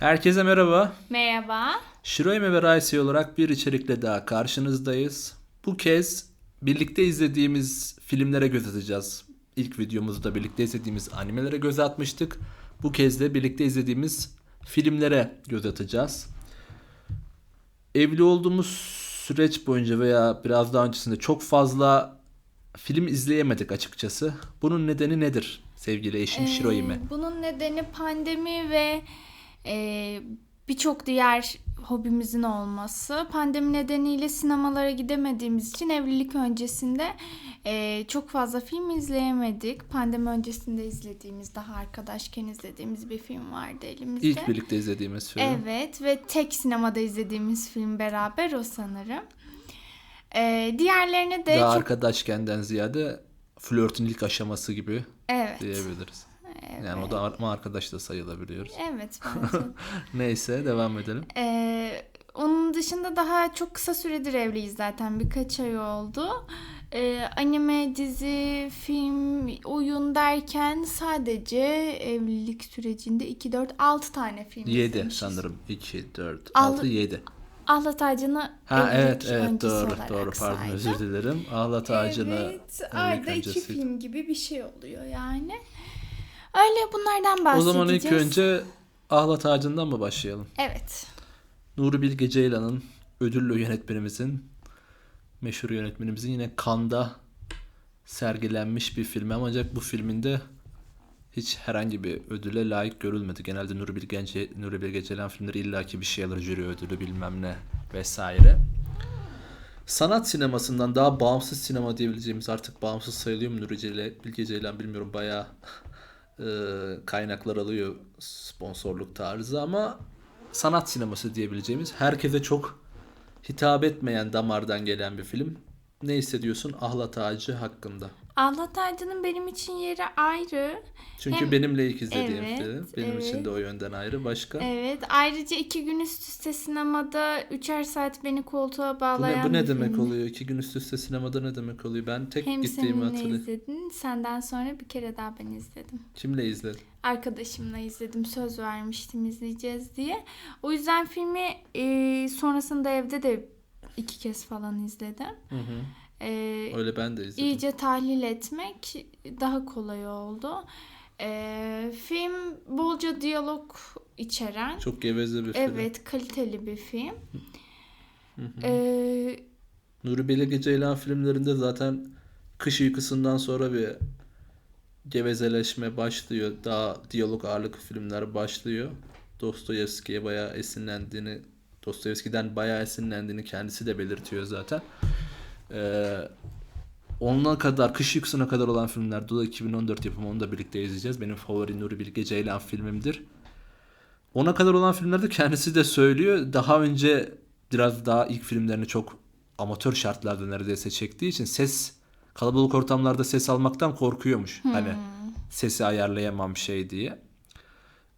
Herkese merhaba. Merhaba. Shiroime ve Raisi olarak bir içerikle daha karşınızdayız. Bu kez birlikte izlediğimiz filmlere göz atacağız. İlk videomuzda birlikte izlediğimiz animelere göz atmıştık. Bu kez de birlikte izlediğimiz filmlere göz atacağız. Evli olduğumuz süreç boyunca veya biraz daha öncesinde çok fazla film izleyemedik açıkçası. Bunun nedeni nedir sevgili eşim? Ee, bunun nedeni pandemi ve e, birçok diğer hobimizin olması. Pandemi nedeniyle sinemalara gidemediğimiz için evlilik öncesinde e, çok fazla film izleyemedik. Pandemi öncesinde izlediğimiz, daha arkadaşken izlediğimiz bir film vardı elimizde. İlk birlikte izlediğimiz film. Evet ve tek sinemada izlediğimiz film beraber o sanırım. E, diğerlerine de Daha çok... arkadaşkenden ziyade flörtün ilk aşaması gibi Evet. diyebiliriz. Yani o da ama arkadaş da sayılabiliyoruz. Evet bence. Neyse devam edelim. Ee, onun dışında daha çok kısa süredir evliyiz zaten. Birkaç ay oldu. Ee, anime, dizi, film, oyun derken sadece evlilik sürecinde 2, 4, 6 tane film 7 izlemişiz. sanırım. 2, 4, Al- 6, 7. Ahlat Ağacı'nı Ha evlilik evet evet doğru doğru pardon saydım. özür dilerim. Ağlat ağacını Evet, ayda iki film gibi bir şey oluyor yani. Öyle bunlardan O bahsedeceğiz. zaman ilk önce Ağlat Ağacı'ndan mı başlayalım? Evet. Nuri Bilge Ceylan'ın ödüllü yönetmenimizin meşhur yönetmenimizin yine Kanda sergilenmiş bir film ancak bu filminde hiç herhangi bir ödüle layık görülmedi. Genelde Nuri Bilge, Nuri Bilge Ceylan filmleri illaki bir şey alır jüri ödülü bilmem ne vesaire. Sanat sinemasından daha bağımsız sinema diyebileceğimiz artık bağımsız sayılıyor mu Nuri Bilge Ceylan bilmiyorum bayağı e, kaynaklar alıyor sponsorluk tarzı ama sanat sineması diyebileceğimiz herkese çok hitap etmeyen damardan gelen bir film. Ne hissediyorsun Ahlat Ağacı hakkında? Ahlat Ağacı'nın benim için yeri ayrı. Çünkü Hem- benimle ilk izlediğim Evet, film. Benim için evet. de o yönden ayrı. Başka? Evet. Ayrıca iki gün üst üste sinemada üçer saat beni koltuğa Bu bağlayan ne, bu ne demek filmdi. oluyor? İki gün üst üste sinemada ne demek oluyor? Ben tek Hem gittiğimi seninle hatırlıyorum. izledin. Senden sonra bir kere daha ben izledim. Kimle izledin? Arkadaşımla izledim. Söz vermiştim izleyeceğiz diye. O yüzden filmi e, sonrasında evde de iki kez falan izledim. Hı hı. E, Öyle ben de izledim. iyice tahlil etmek daha kolay oldu. E, film bolca diyalog içeren. Çok geveze bir film. Evet, kaliteli bir film. Ee, Nuri Bilge Ceylan filmlerinde zaten kış uykusundan sonra bir gevezeleşme başlıyor. Daha diyalog ağırlıklı filmler başlıyor. Dostoyevski'ye bayağı esinlendiğini, Dostoyevski'den bayağı esinlendiğini kendisi de belirtiyor zaten. Ee, onunla kadar, kış uykusuna kadar olan filmler, Dula 2014 yapımı onu da birlikte izleyeceğiz. Benim favori Nuri Bilge Ceylan filmimdir. Ona kadar olan filmlerde kendisi de söylüyor. Daha önce biraz daha ilk filmlerini çok amatör şartlarda neredeyse çektiği için ses kalabalık ortamlarda ses almaktan korkuyormuş. Hani sesi ayarlayamam şey diye.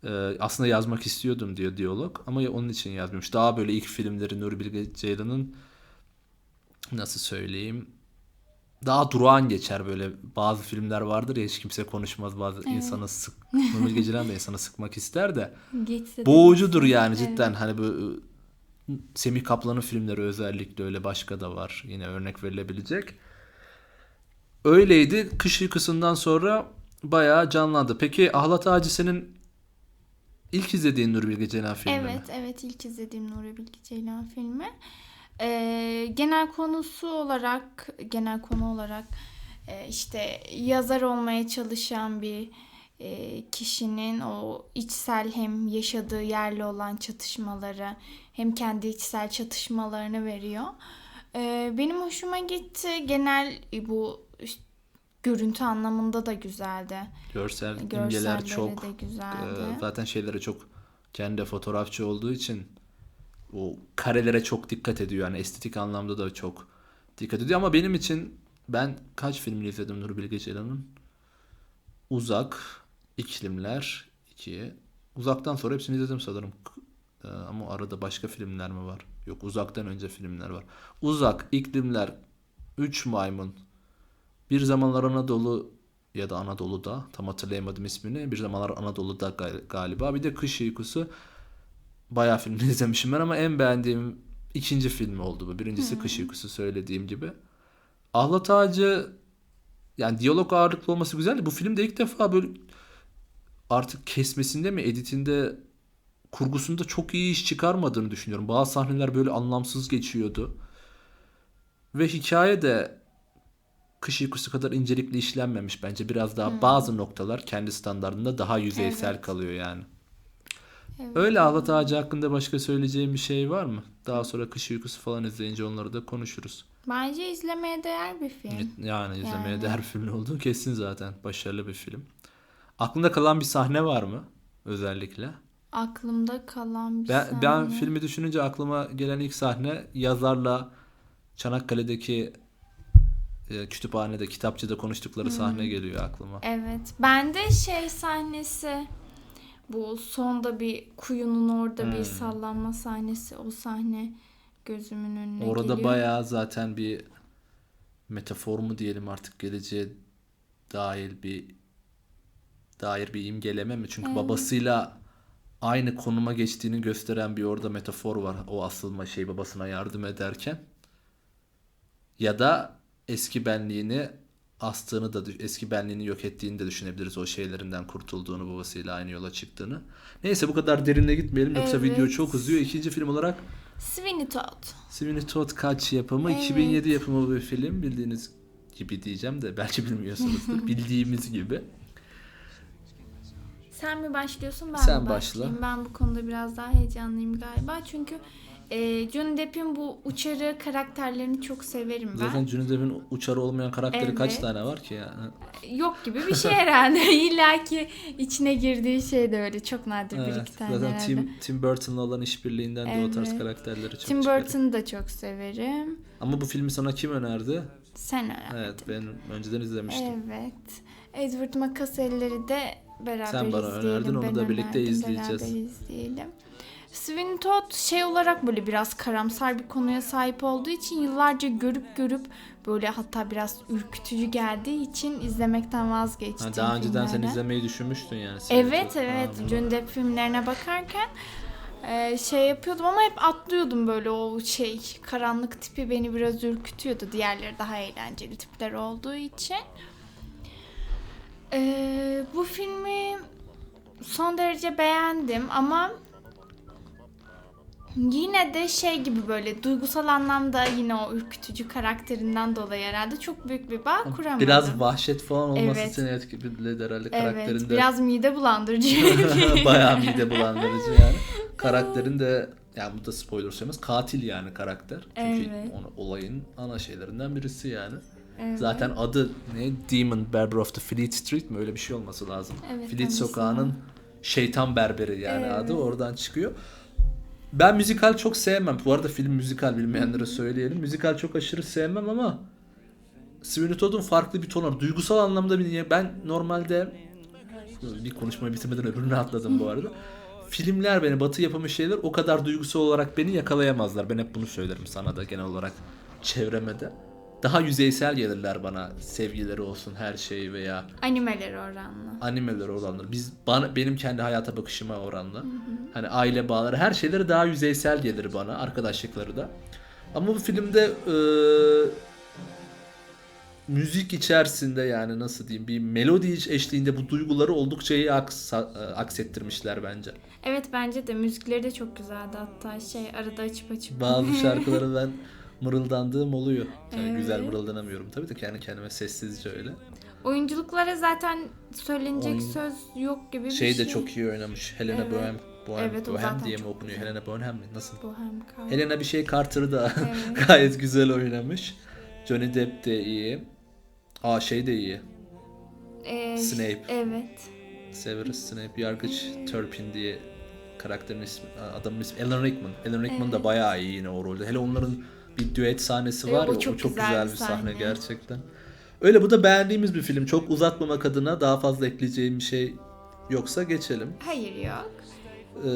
Ee, aslında yazmak istiyordum diyor diyalog ama onun için yazmıyormuş. Daha böyle ilk filmleri Nuri Bilge Ceylan'ın nasıl söyleyeyim daha durağan geçer böyle bazı filmler vardır ya hiç kimse konuşmaz bazı insanı sık Nuri Bilge Ceylan da insanı sıkmak ister de geçse de boğucudur yani cidden hani bu ıı, Semih Kaplan'ın filmleri özellikle öyle başka da var yine örnek verilebilecek. Öyleydi. Kış uykusundan sonra bayağı canlandı. Peki Ahlat Ağacı senin ilk izlediğin Nuri Bilge Ceylan filmi mi? Evet, evet ilk izlediğim Nuri Bilge Ceylan filmi. Ee, genel konusu olarak, genel konu olarak e, işte yazar olmaya çalışan bir e, kişinin o içsel hem yaşadığı yerle olan çatışmaları hem kendi içsel çatışmalarını veriyor. Ee, benim hoşuma gitti. Genel bu işte, görüntü anlamında da güzeldi. Görsel imgeler çok. de güzeldi. e, zaten şeylere çok kendi fotoğrafçı olduğu için o karelere çok dikkat ediyor. Yani estetik anlamda da çok dikkat ediyor. Ama benim için ben kaç filmini izledim Nuri Bilge Ceylan'ın? Uzak, İklimler, 2. Uzaktan sonra hepsini izledim sanırım. E, Ama arada başka filmler mi var? Yok uzaktan önce filmler var. Uzak, İklimler, 3 Maymun, Bir Zamanlar Anadolu ya da Anadolu'da tam hatırlayamadım ismini. Bir zamanlar Anadolu'da gal- galiba. Bir de Kış Uykusu. bayağı filmini izlemişim ben ama en beğendiğim ikinci film oldu bu. Birincisi Kış Uykusu söylediğim gibi. Ahlat Ağacı yani diyalog ağırlıklı olması güzeldi. Bu filmde ilk defa böyle artık kesmesinde mi editinde kurgusunda çok iyi iş çıkarmadığını düşünüyorum. Bazı sahneler böyle anlamsız geçiyordu. Ve hikaye de Kış Uykusu kadar incelikli işlenmemiş bence. Biraz daha bazı noktalar kendi standartında daha yüzeysel Evet. kalıyor yani. Evet. Öyle Ahlat Ağacı hakkında başka söyleyeceğim bir şey var mı? Daha sonra Kış Uykusu falan izleyince onları da konuşuruz. Bence izlemeye değer bir film. Yani izlemeye Yani. değer film olduğu kesin zaten. Başarılı bir film. Aklında kalan bir sahne var mı? Özellikle. Aklımda kalan bir Ben, ben sahne. filmi düşününce aklıma gelen ilk sahne yazarla Çanakkale'deki kütüphanede, kitapçıda konuştukları sahne geliyor aklıma. Evet. Bende şey sahnesi bu sonda bir kuyunun orada Hmm. bir sallanma sahnesi o sahne gözümün önüne Orada geliyor. bayağı zaten bir metafor mu diyelim artık geleceğe dair bir dair bir imgeleme mi? Çünkü Evet. babasıyla aynı konuma geçtiğini gösteren bir orada metafor var. O asılma şey babasına yardım ederken. Ya da eski benliğini astığını da eski benliğini yok ettiğini de düşünebiliriz. O şeylerinden kurtulduğunu babasıyla aynı yola çıktığını. Neyse bu kadar derine gitmeyelim yoksa Evet. video çok uzuyor. İkinci film olarak Sweeney Todd. Sweeney Todd kaç yapımı? Evet. 2007 yapımı bir film. Bildiğiniz gibi diyeceğim de belki bilmiyorsunuzdur. Bildiğimiz gibi. Sen mi başlıyorsun ben Sen mi başla. başlayayım? Ben bu konuda biraz daha heyecanlıyım galiba. Çünkü e, Johnny Depp'in bu uçarı karakterlerini çok severim ben. Zaten Johnny Depp'in uçarı olmayan karakteri kaç Evet. tane var ki ya? Yok gibi bir şey herhalde. İlla ki içine girdiği şey de öyle. Çok nadir bir Evet, iki tane zaten herhalde. Tim, Tim Burton'la olan işbirliğinden de o tarz Evet. karakterleri çok Tim. Burton'u da çok severim. Ama bu filmi sana kim önerdi? Sen öğren. Evet ben önceden izlemiştim. Evet. Edward Macaselleri de beraber Sen bana izleyelim. önerdin, onu Ben da birlikte izleyeceğiz. Beraber izleyelim. Sweeney Todd şey olarak böyle biraz karamsar bir konuya sahip olduğu için yıllarca görüp görüp böyle hatta biraz ürkütücü geldiği için izlemekten vazgeçtim. Ha, daha önceden sen filmleri. izlemeyi düşünmüştün yani. Sweeney Evet Todd. evet Ha, Johnny Depp filmlerine bakarken e, şey yapıyordum ama hep atlıyordum böyle o şey karanlık tipi beni biraz ürkütüyordu. Diğerleri daha eğlenceli tipler olduğu için. E, bu filmi son derece beğendim ama yine de şey gibi böyle duygusal anlamda yine o ürkütücü karakterinden dolayı herhalde çok büyük bir bağ kuramadım. Biraz vahşet falan olması Evet. seni etkiledi herhalde Evet, karakterinde. biraz mide bulandırıcı. Bayağı mide bulandırıcı yani. Karakterin de yani bu da spoiler söylemez katil yani karakter. Çünkü Evet. onu, olayın ana şeylerinden birisi yani. Evet. Zaten adı ne? Demon Barber of the Fleet Street mi? Öyle bir şey olması lazım. Evet, Fleet sokağının şeytan berberi yani Evet. adı oradan çıkıyor. Ben müzikal çok sevmem. Bu arada film müzikal bilmeyenlere söyleyelim. Müzikal çok aşırı sevmem ama Sweeney Todd'un farklı bir tonu var. Duygusal anlamda bir ben normalde bir konuşmayı bitirmeden öbürüne atladım bu arada. Filmler beni batı yapımı şeyler o kadar duygusal olarak beni yakalayamazlar. Ben hep bunu söylerim sana da genel olarak çevreme de. Daha yüzeysel gelirler bana sevgileri olsun her şey veya Animeler oranla. animeler oranları. Biz bana benim kendi hayata bakışıma oranla. Hani aile bağları her şeyleri daha yüzeysel gelir bana arkadaşlıkları da. Ama bu filmde e, müzik içerisinde yani nasıl diyeyim bir melodi eşliğinde bu duyguları oldukça iyi aks, aksettirmişler bence. Evet bence de müzikleri de çok güzeldi hatta şey arada açıp açıp. Bazı şarkıları ben mırıldandığım oluyor. Yani Evet. güzel mırıldanamıyorum tabii de kendi kendime sessizce öyle. Oyunculuklara zaten söylenecek Oyun- söz yok gibi bir Şey şey. de çok iyi oynamış. Helena Evet. Bonham, Bonham, Evet, zaten diye mi okunuyor? güzel. Helena Bonham mi? Nasıl? Bohem Carter. Helena bir şey Carter'ı da Evet. gayet güzel oynamış. Johnny Depp de iyi. Aa şey de iyi. Ee, Snape. Evet. Severus Snape. Yargıç Turpin diye karakterin ismi, adamın ismi Alan Rickman. Alan Rickman da Evet. bayağı iyi yine o rolde. Hele onların bir düet sahnesi Evet, var ya o çok çok güzel güzel bir sahne sahne. gerçekten. Öyle bu da beğendiğimiz bir film. Çok uzatmamak adına daha fazla ekleyeceğim bir şey yoksa geçelim. Hayır yok. Ee,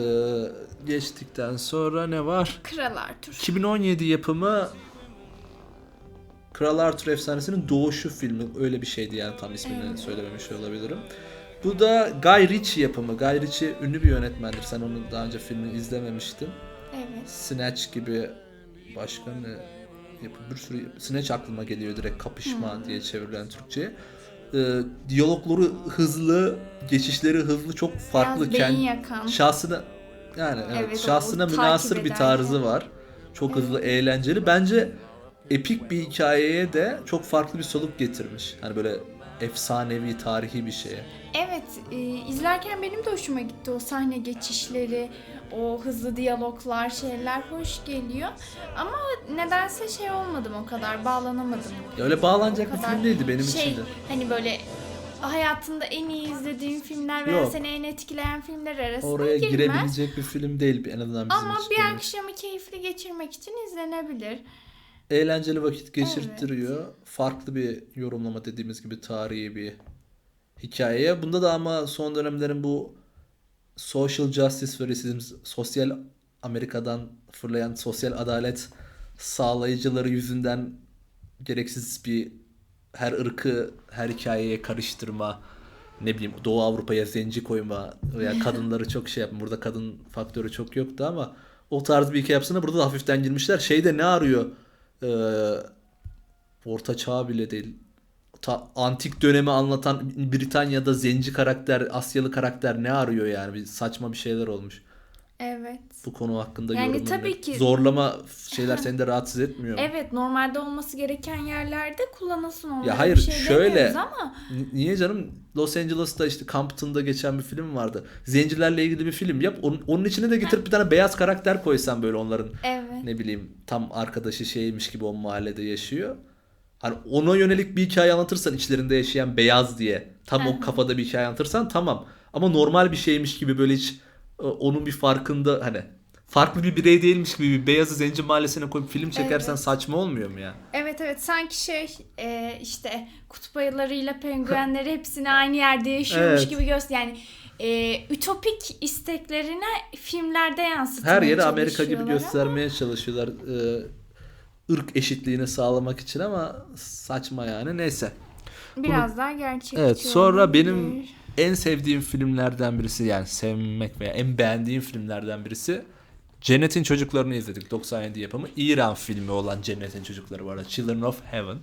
geçtikten sonra ne var? Kral Arthur. 2017 yapımı Kral Arthur Efsanesi'nin Doğuşu filmi öyle bir şeydi yani tam ismini Evet. söylememiş olabilirim. Bu da Guy Ritchie yapımı. Guy Ritchie ünlü bir yönetmendir. Sen onun daha önce filmini izlememiştin. Evet. Snatch gibi başka ne yapı bir sürü Snatch aklıma geliyor direkt kapışma diye çevrilen Türkçe. Ee, diyalogları hızlı, geçişleri hızlı, çok farklı. Biraz beyin Kend- yakan. Şahsına yani evet, Evet, şahsına münasır bir tarzı var. Çok hızlı, eğlenceli. Bence epik bir hikayeye de çok farklı bir soluk getirmiş. Hani böyle efsanevi, tarihi bir şeye. Evet, e, izlerken benim de hoşuma gitti o sahne geçişleri, o hızlı diyaloglar, şeyler hoş geliyor. Ama nedense şey olmadım o kadar, bağlanamadım. Ya öyle bağlanacak bir film değildi benim şey, için de. Hani böyle hayatında en iyi izlediğin filmler veya Yok. seni en etkileyen filmler arasında Oraya girmez. girebilecek bir film değil en azından bizim Ama için. bir akşamı keyifli geçirmek için izlenebilir. Eğlenceli vakit geçirttiriyor. Farklı bir yorumlama dediğimiz gibi tarihi bir hikayeye. Bunda da ama son dönemlerin bu social justice ve racism, sosyal Amerika'dan fırlayan sosyal adalet sağlayıcıları yüzünden gereksiz bir her ırkı her hikayeye karıştırma ne bileyim Doğu Avrupa'ya zenci koyma veya kadınları çok şey yapma. Burada kadın faktörü çok yoktu ama o tarz bir hikaye yapsana burada da hafiften girmişler. Şeyde ne arıyor? Ee, Orta Çağ bile değil. Ta, antik dönemi anlatan Britanya'da zenci karakter, Asyalı karakter ne arıyor yani? Bir saçma bir şeyler olmuş. Evet. Bu konu hakkında Yani tabii ki- Zorlama şeyler seni de rahatsız etmiyor mu? Evet normalde olması gereken yerlerde kullanılsın onlara Ya hayır, bir şey şöyle- ama Niye canım? Los Angeles'ta işte Compton'da geçen bir film vardı. Zencilerle ilgili bir film yap. Onun, onun içine de getirip bir tane beyaz karakter koysan böyle onların evet. ne bileyim tam arkadaşı şeymiş gibi o mahallede yaşıyor. Hani ona yönelik bir hikaye anlatırsan içlerinde yaşayan beyaz diye tam o kafada bir hikaye anlatırsan tamam. Ama normal bir şeymiş gibi böyle hiç onun bir farkında hani farklı bir birey değilmiş gibi bir beyazı zenci mahallesine koyup film çekersen Evet. saçma olmuyor mu ya? Evet evet sanki şey e, işte kutup ayılarıyla penguenleri hepsini aynı yerde yaşıyormuş Evet. gibi göster yani e, ütopik isteklerine filmlerde yansıtmaya Her yeri Amerika gibi çalışıyorlar ama- göstermeye çalışıyorlar. Ee, ırk eşitliğini sağlamak için ama saçma yani. Neyse. Biraz daha gerçekçi Evet sonra benim olabilir. En sevdiğim filmlerden birisi yani sevmek veya en beğendiğim filmlerden birisi Cennet'in Çocuklarını izledik 97 yapımı. İran filmi olan Cennet'in Çocukları var. Children of Heaven.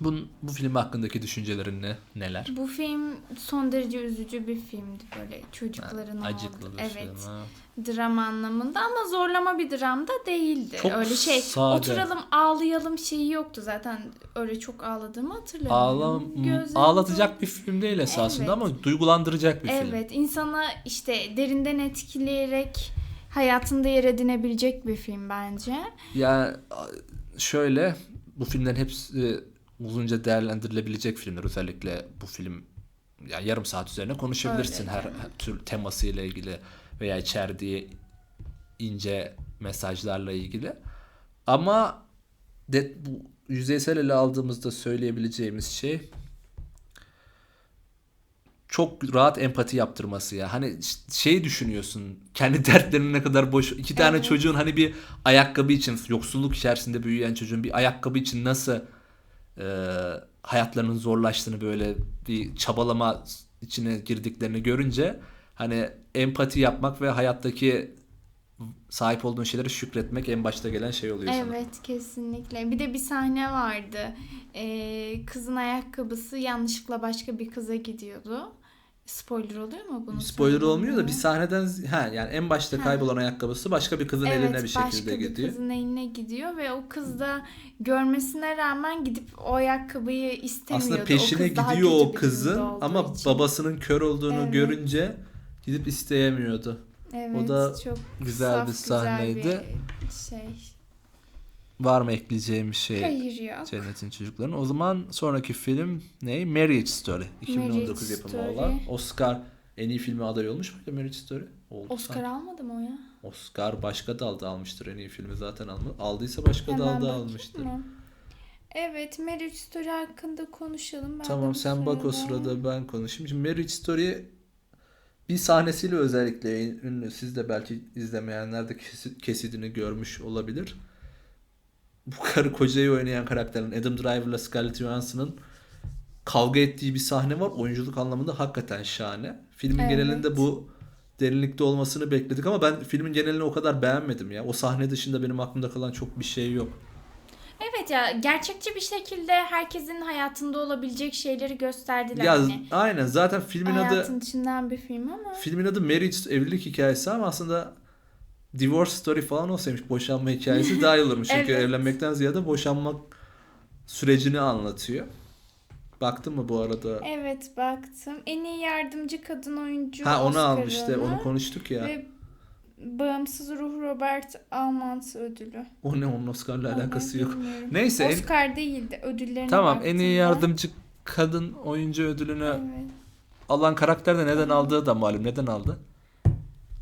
Bu, bu film hakkındaki düşüncelerin ne? Neler? Bu film son derece üzücü bir filmdi böyle çocukların Acıklı olduğu. bir Evet. film. ha. Dram anlamında ama zorlama bir dram da değildi. Çok öyle şey sade. oturalım ağlayalım şeyi yoktu zaten. Öyle çok ağladığımı hatırlamıyorum. Ağlam, Gözlerim ağlatacak bir film değil esasında Evet. ama duygulandıracak bir film. Evet, insana işte derinden etkileyerek hayatında yer edinebilecek bir film bence. Ya şöyle bu filmlerin hepsi uzunca değerlendirilebilecek filmler özellikle bu film ya yarım saat üzerine konuşabilirsin Öyle her, yani. her tür temasıyla ilgili veya içerdiği ince mesajlarla ilgili. Ama de, bu yüzeysel ele aldığımızda söyleyebileceğimiz şey çok rahat empati yaptırması ya. Hani ş- şey düşünüyorsun. Kendi dertlerinin ne kadar boş. iki tane Evet. çocuğun hani bir ayakkabı için yoksulluk içerisinde büyüyen çocuğun bir ayakkabı için nasıl e, hayatlarının zorlaştığını böyle bir çabalama içine girdiklerini görünce hani empati yapmak ve hayattaki sahip olduğun şeylere şükretmek en başta gelen şey oluyor sana. Evet, kesinlikle. Bir de bir sahne vardı. Ee, kızın ayakkabısı yanlışlıkla başka bir kıza gidiyordu. Spoiler oluyor mu bunun? Spoiler olmuyor da bir sahneden ha yani en başta kaybolan ayakkabısı başka bir kızın Evet, eline bir başka şekilde bir gidiyor. kızın eline gidiyor ve o kız da görmesine rağmen gidip o ayakkabıyı istemiyordu. Aslında O peşine kız daha gidiyor o bir kızın ama için. babasının kör olduğunu Evet. görünce gidip isteyemiyordu. evet, o da çok güzel saf, bir güzel sahneydi. bir şey. Var mı ekleyeceğim bir şey? Hayır yok. Cennetin Çocukları'nın. O zaman sonraki film ne? Marriage Story. 2019 Marriage yapımı Story. olan. Oscar en iyi filmi aday olmuş muydu Marriage Story? Oldu Oscar sanki. almadı mı o ya? Oscar başka dalda almıştır en iyi filmi zaten almış. Aldıysa başka Hemen dalda almıştır. mı? Evet, Marriage Story hakkında konuşalım. Ben Tamam sen bak o sırada ben konuşayım. Şimdi Marriage Story bir sahnesiyle özellikle ünlü. Siz de belki izlemeyenler de kesi- kesidini görmüş olabilir. Bu karı kocayı oynayan karakterin Adam Driver'la Scarlett Johansson'ın kavga ettiği bir sahne var. Oyunculuk anlamında hakikaten şahane. Filmin Evet. genelinde bu derinlikte olmasını bekledik ama ben filmin genelini o kadar beğenmedim ya. O sahne dışında benim aklımda kalan çok bir şey yok. Evet ya gerçekçi bir şekilde herkesin hayatında olabilecek şeyleri gösterdiler. Ya hani. aynen zaten filmin adı Hayatın içinden bir film ama. filmin adı Marriage evlilik hikayesi ama aslında divorce story falan olsaymış boşanma hikayesi daha iyi olurmuş. Çünkü Evet. evlenmekten ziyade boşanmak sürecini anlatıyor. Baktın mı bu arada? Evet baktım. En iyi yardımcı kadın oyuncu Ha onu Oscar'ını almış işte onu konuştuk ya. Ve Bağımsız Ruh Robert Almans ödülü. O ne onun Oscar'la Onu alakası yok. bilmiyorum. Neyse en- Oscar değildi ödüllerine Tamam en iyi yardımcı kadın oyuncu ödülünü Evet. alan karakter de neden aldığı da malum. Neden aldı?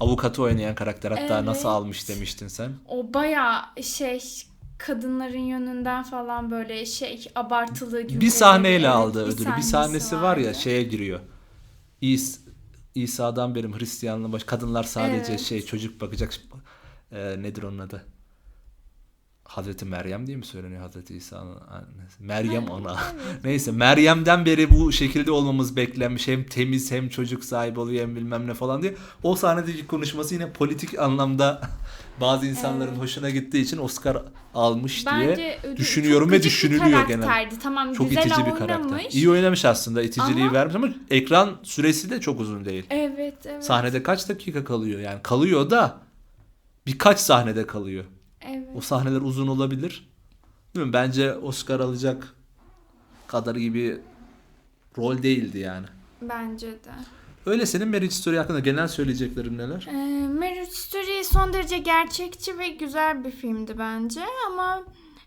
Avukatı oynayan karakter hatta Evet. nasıl almış demiştin sen. O baya şey kadınların yönünden falan böyle şey abartılı Bir cümleleri, sahneyle evet, aldı bir ödülü. Bir sahnesi var ya şeye giriyor. İs İsa'dan benim Hristiyanlığım baş. Kadınlar sadece Evet. şey çocuk bakacak. Ee, nedir onun adı? Hazreti Meryem diye mi söyleniyor Hazreti İsa'nın annesi? Meryem ona. Neyse Meryem'den beri bu şekilde olmamız beklenmiş. Hem temiz hem çocuk sahibi oluyor hem bilmem ne falan diye. O sahnedeki konuşması yine politik anlamda bazı insanların Evet. hoşuna gittiği için Oscar almış diye Bence ödül- düşünüyorum ve düşünülüyor genel. Tamam Çok güzel itici bir karakter. İyi oynamış aslında. iticiliği Ama- vermiş ama ekran süresi de çok uzun değil. Evet evet. Sahnede kaç dakika kalıyor? Yani kalıyor da birkaç sahnede kalıyor. Evet. O sahneler uzun olabilir. Bilmiyorum, bence Oscar alacak kadar iyi bir rol değildi yani. Bence de. Öyle senin Marriage Story hakkında genel söyleyeceklerin neler? Ee, Marriage Story son derece gerçekçi ve güzel bir filmdi bence ama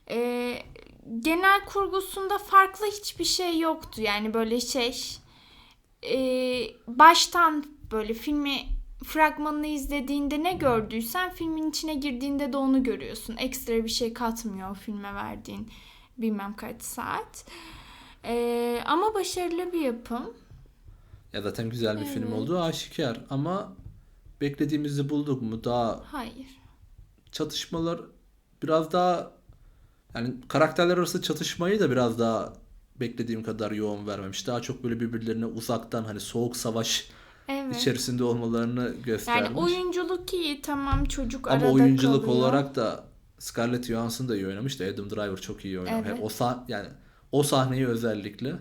e, genel kurgusunda farklı hiçbir şey yoktu. Yani böyle şey e, baştan böyle filmi fragmanını izlediğinde ne gördüysen filmin içine girdiğinde de onu görüyorsun. Ekstra bir şey katmıyor filme verdiğin bilmem kaç saat. E, ama başarılı bir yapım. Ya zaten güzel bir film Evet. olduğu aşikar ama beklediğimizi bulduk mu? Daha Hayır. çatışmalar biraz daha yani karakterler arası çatışmayı da biraz daha beklediğim kadar yoğun vermemiş. Daha çok böyle birbirlerine uzaktan hani soğuk savaş Evet. içerisinde olmalarını göstermiş. Yani oyunculuk iyi tamam çocuk Ama arada oyunculuk kalıyor. olarak da Scarlett Johansson da iyi oynamış da Adam Driver çok iyi oynamış. Evet. O sah yani o sahneyi özellikle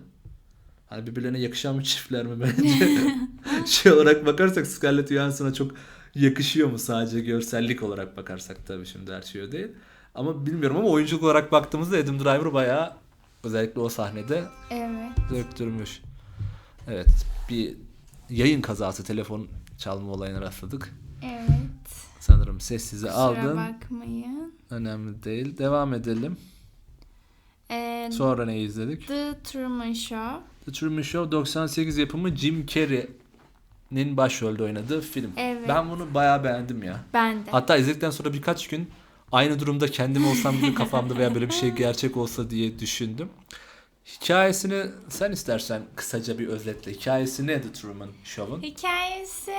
hani birbirlerine yakışan bir çiftler mi bence? şey olarak bakarsak Scarlett Johansson'a çok yakışıyor mu sadece görsellik olarak bakarsak tabii şimdi her şey değil. Ama bilmiyorum ama oyunculuk olarak baktığımızda Adam Driver bayağı özellikle o sahnede Evet. döktürmüş. Evet bir yayın kazası telefon çalma olayına rastladık. Evet. Sanırım sessize Kusura aldın. bakmayın. Önemli değil. Devam edelim. Ee, Sonra ne izledik? The Truman Show. The Truman Show 98 yapımı Jim Carrey'nin başrolde oynadığı film. Evet. Ben bunu bayağı beğendim ya. Ben de. Hatta izledikten sonra birkaç gün aynı durumda kendim olsam gibi kafamda veya böyle bir şey gerçek olsa diye düşündüm. Hikayesini sen istersen kısaca bir özetle. Hikayesi ne The Truman Show'un? Hikayesi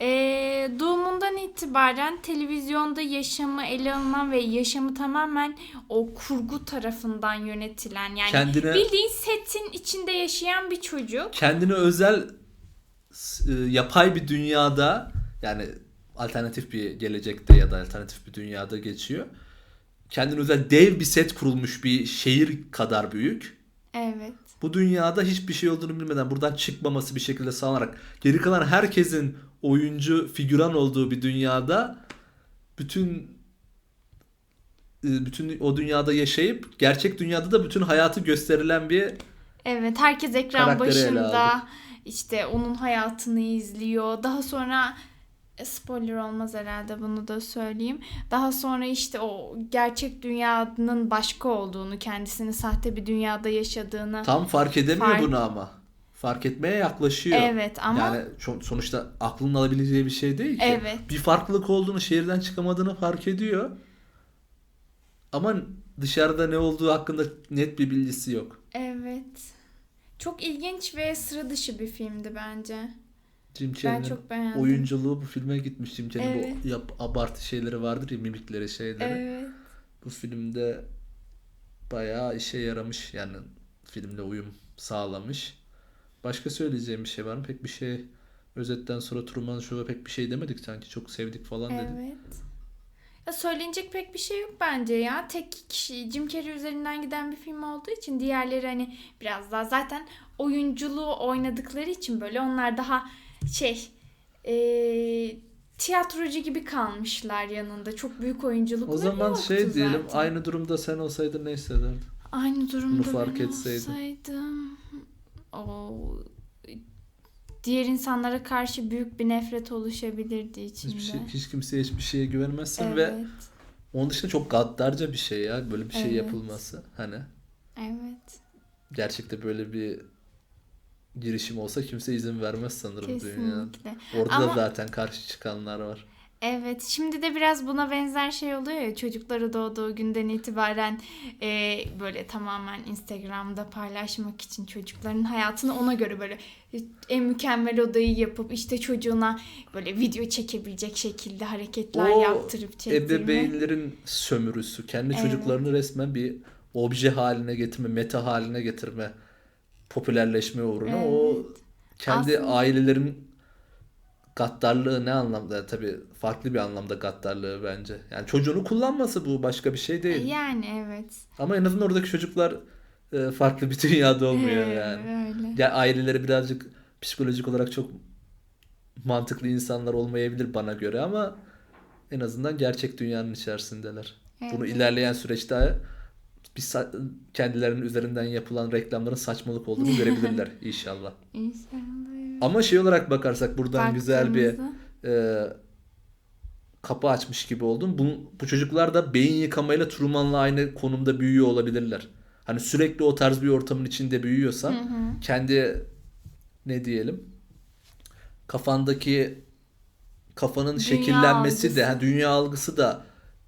ee, doğumundan itibaren televizyonda yaşamı ele alınan ve yaşamı tamamen o kurgu tarafından yönetilen yani Kendine bildiğin setin içinde yaşayan bir çocuk. kendine özel s- e, yapay bir dünyada yani alternatif bir gelecekte ya da alternatif bir dünyada geçiyor. Kendine özel dev bir set kurulmuş bir şehir kadar büyük. Evet. Bu dünyada hiçbir şey olduğunu bilmeden buradan çıkmaması bir şekilde sağlanarak geri kalan herkesin oyuncu, figüran olduğu bir dünyada bütün e, bütün o dünyada yaşayıp gerçek dünyada da bütün hayatı gösterilen bir Evet, herkes ekran başında işte onun hayatını izliyor. Daha sonra spoiler olmaz herhalde bunu da söyleyeyim. Daha sonra işte o gerçek dünyanın başka olduğunu, kendisini sahte bir dünyada yaşadığını. tam fark edemiyor Fark- bunu ama. Fark etmeye yaklaşıyor. Evet ama Yani sonuçta aklının alabileceği bir şey değil ki. Evet. Bir farklılık olduğunu, şehirden çıkamadığını fark ediyor. Ama dışarıda ne olduğu hakkında net bir bilgisi yok. evet. Çok ilginç ve sıra dışı bir filmdi bence. Jim Ben Carrey'nin çok beğendim. oyunculuğu bu filme gitmiş. Jim Carrey'in Evet. bu yap, abartı şeyleri vardır ya mimikleri şeyleri. Evet. Bu filmde bayağı işe yaramış yani filmle uyum sağlamış. Başka söyleyeceğim bir şey var mı? Pek bir şey özetten sonra Truman Show'a pek bir şey demedik sanki. Çok sevdik falan dedik. Evet. Ya söylenecek pek bir şey yok bence ya. Tek kişi Jim Carrey üzerinden giden bir film olduğu için diğerleri hani biraz daha zaten oyunculuğu oynadıkları için böyle onlar daha şey eee, tiyatrocu gibi kalmışlar yanında. Çok büyük oyunculukları O zaman yoktu şey diyelim zaten. aynı durumda sen olsaydın ne hissederdin? Aynı durumda Bunu fark ben etseydin. olsaydım. O diğer insanlara karşı büyük bir nefret oluşabilirdi içimde. Hiçbir şey, hiç kimseye hiçbir şeye güvenmezsin evet. ve onun dışında çok gaddarca bir şey ya böyle bir şey Evet. yapılması. Hani Evet. gerçekte böyle bir girişim olsa kimse izin vermez sanırım dünyada. Kesinlikle. Orada da Ama- zaten karşı çıkanlar var. Evet, şimdi de biraz buna benzer şey oluyor ya çocukları doğduğu günden itibaren e, böyle tamamen Instagram'da paylaşmak için çocukların hayatını ona göre böyle en mükemmel odayı yapıp işte çocuğuna böyle video çekebilecek şekilde hareketler O yaptırıp çektirme. Ebeveynlerin sömürüsü, kendi Evet. çocuklarını resmen bir obje haline getirme, meta haline getirme, popülerleşme uğruna o Evet. kendi Aslında- ailelerin gaddarlığı ne anlamda? Tabii farklı bir anlamda gaddarlığı bence. Yani çocuğunu kullanması bu başka bir şey değil. Yani evet. Ama en azından oradaki çocuklar e, farklı bir dünyada olmuyor Ee, yani. Öyle. Ya aileleri birazcık psikolojik olarak çok mantıklı insanlar olmayabilir bana göre ama en azından gerçek dünyanın içerisindeler. Bunu Evet. ilerleyen süreçte bir kendilerinin üzerinden yapılan reklamların saçmalık olduğunu görebilirler inşallah. İnşallah. Ama şey olarak bakarsak buradan güzel bir e, kapı açmış gibi oldum. Bu, bu çocuklar da beyin yıkamayla Truman'la aynı konumda büyüyor olabilirler. Hani sürekli o tarz bir ortamın içinde büyüyorsan Hı hı. kendi ne diyelim kafandaki kafanın Dünya şekillenmesi de algısı. ha, dünya algısı da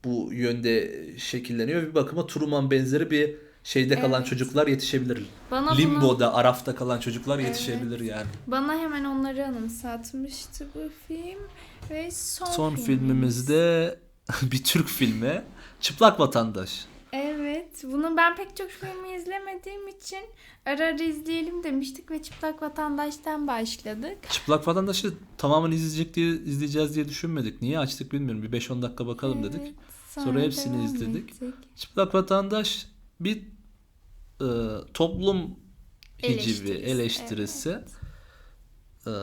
bu yönde şekilleniyor. Bir bakıma Truman benzeri bir şeyde kalan Evet. çocuklar yetişebilir. Bana bunu- Limbo'da, Araf'ta kalan çocuklar Evet. yetişebilir yani. Bana hemen onları anımsatmıştı bu film ve son, Son filmimiz. filmimizde bir Türk filmi Çıplak Vatandaş. Evet, bunu ben pek çok filmi izlemediğim için ara ara izleyelim demiştik ve Çıplak Vatandaş'tan başladık. Çıplak Vatandaş'ı tamamen izleyecek diye izleyeceğiz diye düşünmedik. Niye açtık bilmiyorum. Bir 5-10 dakika bakalım dedik. Evet, Sonra hepsini devam izledik. ettik. Çıplak Vatandaş bir e, toplum hicivi, Eleştirisi, eleştirisi. evet. E,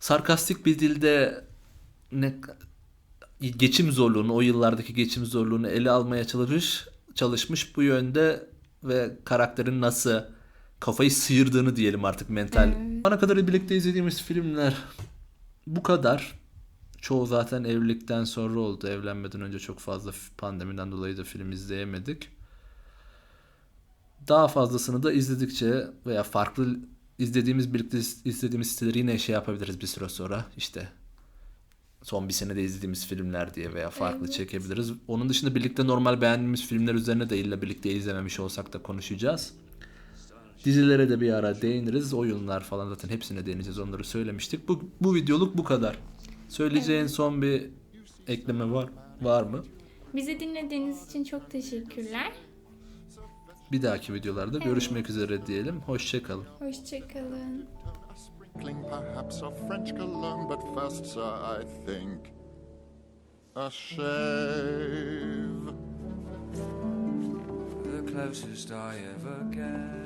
sarkastik bir dilde ne geçim zorluğunu, o yıllardaki geçim zorluğunu ele almaya çalışmış, çalışmış bu yönde ve karakterin nasıl kafayı sıyırdığını diyelim artık mental. Evet. Bana kadar birlikte izlediğimiz filmler bu kadar. Çoğu zaten evlilikten sonra oldu. Evlenmeden önce çok fazla pandemiden dolayı da film izleyemedik. Daha fazlasını da izledikçe veya farklı izlediğimiz birlikte iz- izlediğimiz siteleri yine şey yapabiliriz bir süre sonra. İşte son bir senede izlediğimiz filmler diye veya farklı Evet. çekebiliriz. Onun dışında birlikte normal beğendiğimiz filmler üzerine de illa birlikte izlememiş olsak da konuşacağız. Dizilere de bir ara değiniriz. Oyunlar falan zaten hepsine değineceğiz. Onları söylemiştik. Bu, bu videoluk bu kadar. Söyleyeceğin son bir ekleme var var mı? Bizi dinlediğiniz için çok teşekkürler. Bir dahaki videolarda görüşmek üzere diyelim. Hoşçakalın. Hoşçakalın. sprinkling perhaps of French cologne, but first, sir, I think a shave. the closest I ever came.